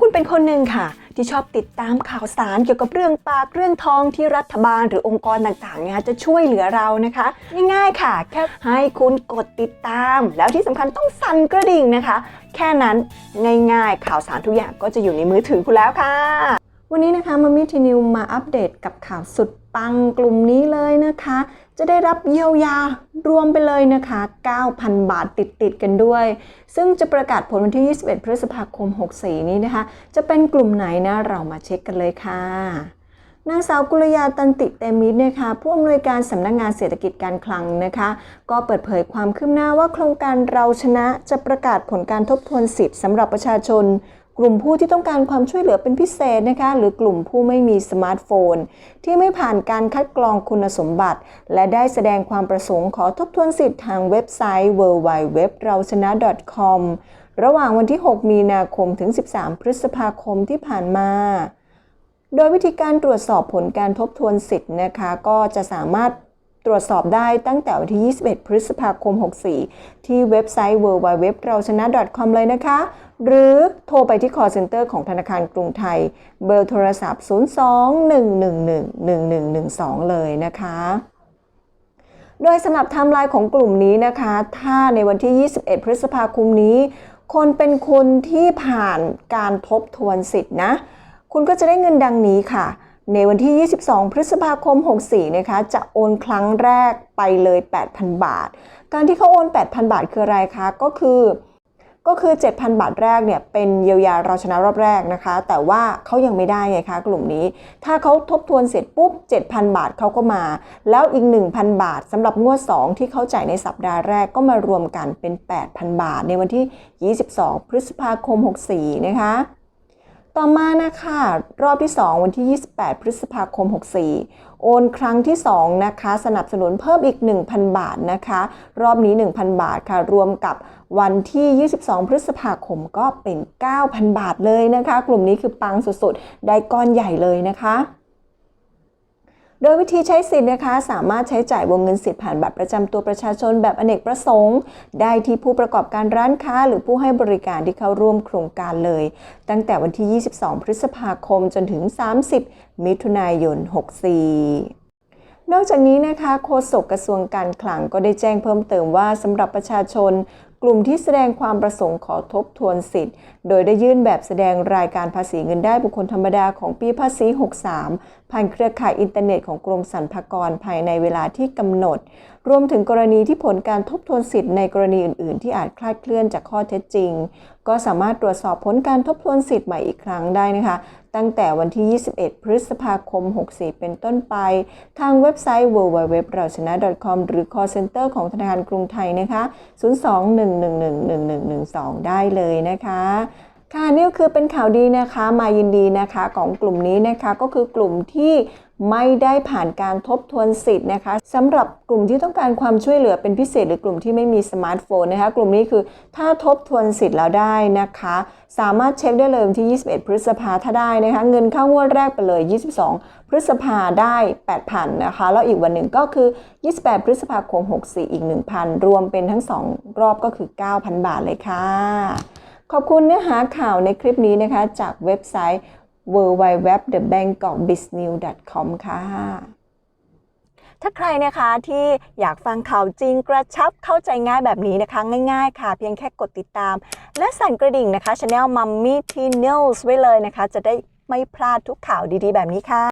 คุณเป็นคนหนึ่งค่ะ ที่ชอบติดตามข่าวสารเกี่ยวกับเรื่องปากเรื่องทองที่รัฐบาลหรือองค์กรต่างๆเนี่ยจะช่วยเหลือเรานะคะ ง่ายๆค่ะ แค่ให้คุณกดติดตาม แล้วที่สำคัญต้องสั่นกระดิ่งนะคะ แค่นั้นง่ายๆ ข่าวสารทุกอย่างก็จะอยู่ในมือถือคุณแล้วค่ะ วันนี้นะคะมามิทีนิวมาอัปเดตกับข่าวสุดปังกลุ่มนี้เลยนะคะ จะได้รับเยียวยารวมไปเลยนะคะ 9,000 บาทติดติดกันด้วย ซึ่งจะประกาศผลวันที่ 21 พฤษภาคม 64 นี้นะคะ จะเป็นกลุ่มไหนนะ เรามาเช็คกันเลยค่ะนางสาวกุลยาตันติเตมิตรนะคะผู้อำนวยการสำนักงงานเศรษฐกิจการคลังนะคะ ก็เปิดเผยความคืบหน้าว่าโครงการเราชนะจะประกาศผลการทบทวนสิทธิ์สำหรับประชาชน กลุ่มผู้ที่ต้องการความช่วยเหลือเป็นพิเศษนะคะหรือกลุ่มผู้ไม่มีสมาร์ทโฟน ที่ไม่ผ่านการคัดกรองคุณสมบัติ และได้แสดงความประสงค์ขอทบทวนสิทธิ์ทางเว็บไซต์ www เราชนะ .com ระหว่างวันที่ 6 มีนาคมถึง 13 พฤษภาคมที่ผ่านมา โดยวิธีการตรวจสอบผลการทบทวนสิทธิ์นะคะ ก็จะสามารถ ตรวจสอบได้ตั้งแต่วันที่ 21 พฤษภาคม 64 ที่เว็บไซต์ www เราชนะ .com เลยนะคะ หรือโทรไปที่ call center ของธนาคารกรุงไทย เบอร์โทรศัพท์ 02-111-1112 เลยนะคะโดยสำหรับไทม์ไลน์ของกลุ่มนี้นะคะ ถ้าในวันที่ 21 พฤษภาคมนี้ คนเป็นคนที่ผ่านการทบทวนสิทธินะ คุณก็จะได้เงินดังนี้ค่ะ ในวันที่ 22 พฤษภาคม 64 นะคะ จะโอนครั้งแรกไปเลย 8,000 บาท การที่เขาโอน 8,000 บาทคืออะไรคะ ก็คือ ก็คือ 7,000 บาทแรกเนี่ย เป็นเยียวยาเราชนะรอบแรกนะคะ แต่ว่าเขายังไม่ได้ไงคะกลุ่มนี้ ถ้าเขาทบทวนเสร็จปุ๊บ 7,000 บาทเขาก็มา แล้วอีก 1,000 บาทสำหรับงวด 2 ที่เขาจ่ายในสัปดาห์แรกก็มารวมกันเป็น 8,000 บาท ในวันที่ 22 พฤษภาคม 64 นะคะ ต่อมานะคะ รอบที่ 2 วันที่ 28 พฤษภาคม 64 โอนครั้งที่ 2 นะคะ สนับสนุนเพิ่มอีก 1,000 บาทนะคะ รอบนี้ 1,000 บาทค่ะ รวมกับวันที่ 22 พฤษภาคมก็เป็น 9,000 บาทเลยนะคะ กลุ่มนี้คือปังสุดๆ ได้ก้อนใหญ่เลยนะคะ โดยวิธีใช้สิทธิ์นะคะ สามารถใช้จ่ายวงเงินสิทธิ์ผ่านบัตรประจำตัวประชาชนแบบอเนกประสงค์ ได้ที่ผู้ประกอบการร้านค้า หรือผู้ให้บริการที่เข้าร่วมโครงการเลย ตั้งแต่วันที่ 22 พฤษภาคมจนถึง 30 มิถุนายน 64 นอกจากนี้นะคะโฆษกกระทรวงการคลังก็ได้แจ้งเพิ่มเติมว่าสำหรับประชาชน กลุ่มที่แสดงความประสงค์ขอทบทวนสิทธิ์ โดยได้ยื่นแบบแสดงรายการภาษีเงินได้บุคคลธรรมดาของปีภาษี 63 ผ่านเครือข่ายอินเทอร์เน็ตของกรมสรรพากรภายในเวลาที่กำหนด รวมถึงกรณีที่ผลการทบทวนสิทธิ์ในกรณีอื่น ๆ ที่อาจคลาดเคลื่อนจากข้อเท็จจริง ก็สามารถตรวจสอบผลการทบทวนสิทธิ์ใหม่อีกครั้งได้นะคะ ตั้งแต่วันที่ 21 พฤษภาคม 64 เป็นต้นไป ทางเว็บไซต์ www เราชนะ .com หรือ call center ของธนาคารกรุงไทยนะคะ 02-111-1112 ได้เลยนะคะ ค่ะนี่คือเป็นข่าวดีนะคะมายินดีนะคะของกลุ่มนี้นะคะก็คือกลุ่มที่ไม่ได้ผ่านการทบทวนสิทธิ์นะคะสำหรับกลุ่มที่ต้องการความช่วยเหลือเป็นพิเศษหรือกลุ่มที่ไม่มีสมาร์ทโฟนนะคะกลุ่มนี้คือถ้าทบทวนสิทธิ์แล้วได้นะคะ สามารถเช็คได้เลยที่ 21 พฤษภาถ้าได้นะคะ เงินเข้างวดแรกไปเลย 22 พฤษภาได้ 8,000นะคะ แล้วอีกวันหนึ่งก็คือ 28 พฤษภาคม 64 อีก 1,000 รวมเป็นทั้ง 2 รอบก็คือ 9,000 บาทเลยค่ะ ขอบคุณเนื้อหาข่าวในคลิปนี้นะคะ จากเว็บไซต์ www.thebangkokbiznews.com ค่ะ ถ้าใครนะคะที่อยากฟังข่าวจริงกระชับเข้าใจง่ายแบบนี้นะคะ ง่ายๆค่ะ เพียงแค่กดติดตาม และสั่นกระดิ่งนะคะช anel Mummy T News ไว้เลยนะคะ จะได้ไม่พลาดทุกข่าวดีๆ แบบนี้ค่ะ